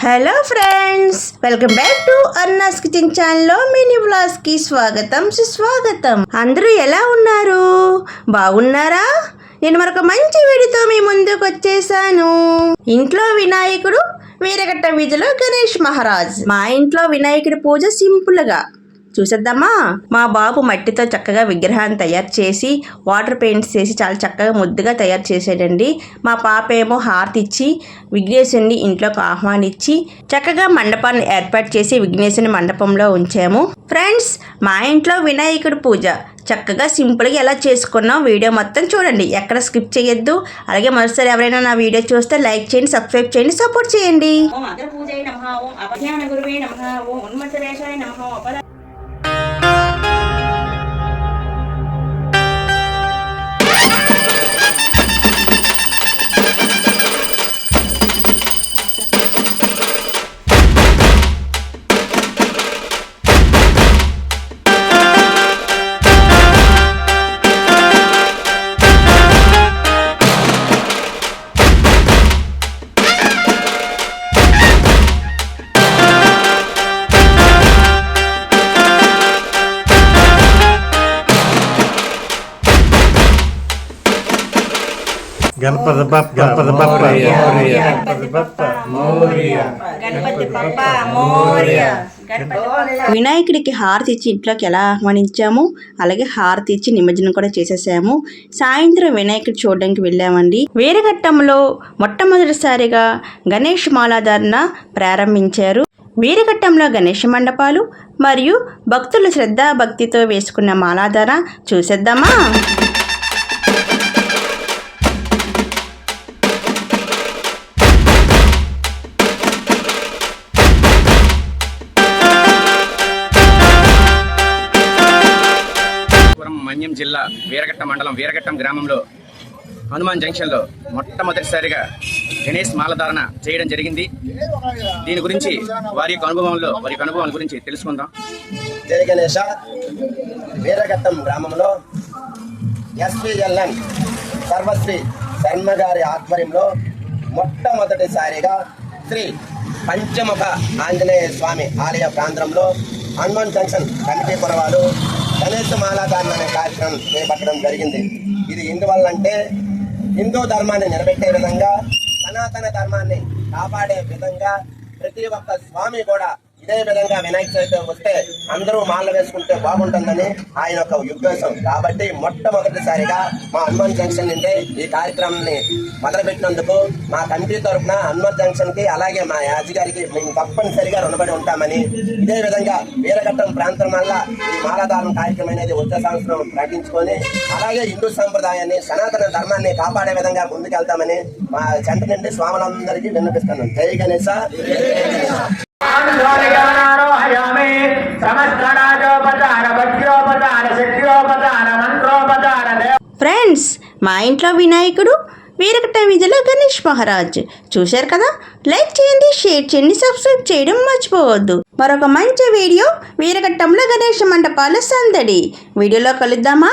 Hello friends welcome back to Anna's kitchen ఛానల్లో mini వ్లాగ్స్కి స్వాగతం సుస్వాగతం. అందరూ ఎలా ఉన్నారు? బాగున్నారా? నేను మరొక మంచి వీడితో మీ ముందుకు వచ్చేసాను. ఇంట్లో వినాయకుడు వీరగట్ట వీధిలో గణేష్ మహారాజ్. మా ఇంట్లో వినాయకుడి పూజ సింపుల్గా చూసేద్దామా? మా బాబు మట్టితో చక్కగా విగ్రహాన్ని తయారు చేసి వాటర్ పెయింట్స్ చేసి చాలా చక్కగా ముద్దుగా తయారు చేసాడండి మా పాప ఏమో హారతి ఇచ్చి విఘ్నేశుని ఇంట్లోకి ఆహ్వానించి చక్కగా మండపాన్ని ఏర్పాటు చేసి విఘ్నేశుని మండపంలో ఉంచాము. ఫ్రెండ్స్ మా ఇంట్లో వినాయకుడి పూజ. చక్కగా సింపుల్గా ఎలా చేసుకున్నాం వీడియో మొత్తం చూడండి. ఎక్కడ స్కిప్ చేయొద్దు. అలాగే మరోసారి ఎవరైనా నా వీడియో చూస్తే లైక్ చేయండి సబ్స్క్రైబ్ చేయండి సపోర్ట్ చేయండి. గణపతి బప్ప గణపతి బప్ప గణపతి బప్ప మోరియా గణపతి బప్ప మోర్య గణపతి బప్ప వినాయకుడికి హారతి ఇచ్చి ఇంట్లోకి ఎలా ఆహ్వానించాము? అలాగే హారతి ఇచ్చి నిమజ్జనం కూడా చేసేసాము. సాయంత్రం వినాయకుడు చూడడానికి వెళ్ళామండి. వీరఘట్టంలో మొట్టమొదటిసారిగా గణేష్ మాలాధారణ ప్రారంభించారు. వీరఘట్టంలో గణేష మండపాలు మరియు భక్తులు శ్రద్ధా భక్తితో వేసుకున్న మాలాధార చూసేద్దామా? మన్యం జిల్లా వీరఘట్ట మండలం వీరఘట్టం గ్రామంలో హనుమాన్ జంక్షన్లో మొట్టమొదటిసారిగా గణేష్ మాలధారణ చేయడం జరిగింది. దీని గురించి వారి యొక్క అనుభవంలో వారి యొక్క అనుభవాల గురించి తెలుసుకుందాం. జయ గణేష. వీరఘట్టం గ్రామంలో ఎస్పీఎల్ఎన్ సర్వశ్రీ శర్మ గారి ఆధ్వర్యంలో మొట్టమొదటిసారిగా శ్రీ పంచముఖ ఆంజనేయ స్వామి ఆలయ ప్రాంతంలో హనుమాన్ జంక్షన్ కమిటీ పొరవాలు గణేష్ మాలాధారణ అనే కార్యక్రమం చేపట్టడం జరిగింది. ఇది ఎందువల్లంటే హిందూ ధర్మాన్ని నిలబెట్టే విధంగా సనాతన ధర్మాన్ని కాపాడే విధంగా ప్రతి ఒక్క స్వామి కూడా ఇదే విధంగా వినాయక చవితి వస్తే అందరూ మాల వేసుకుంటే బాగుంటుందని ఆయన యొక్క ఉద్దేశం. కాబట్టి మొట్టమొదటిసారిగా మా హనుమాన్ జంక్షన్ నుండి ఈ కార్యక్రమాన్ని మొదలుపెట్టినందుకు మా కమిటీ తరఫున హనుమాన్ జంక్షన్కి అలాగే మా యాజీ గారికి మేము తప్పనిసరిగా రుణపడి ఉంటామని ఇదే విధంగా వీరఘట్టం ప్రాంతం వల్ల ఈ మాలాధారణ కార్యక్రమం అనేది వచ్చే సంవత్సరం ప్రకటించుకొని అలాగే హిందూ సంప్రదాయాన్ని సనాతన ధర్మాన్ని కాపాడే విధంగా ముందుకెళ్తామని మా చెంట నుండి స్వాములందరికీ విన్నపిస్తున్నాం జై గణేశ సమస్తరాజోపచార మంత్రోపచార ఫ్రెండ్స్ మా ఇంట్లో వినాయకుడు వీరకట్ట వీధిలో గణేష్ మహారాజ్. చూశారు కదా? లైక్ చేయండి షేర్ చేయండి సబ్స్క్రైబ్ చేయడం మర్చిపోవద్దు. మరొక మంచి వీడియో వీరఘట్టంలో గణేష్ మండపాల సందడి. వీడియోలో కలుద్దామా?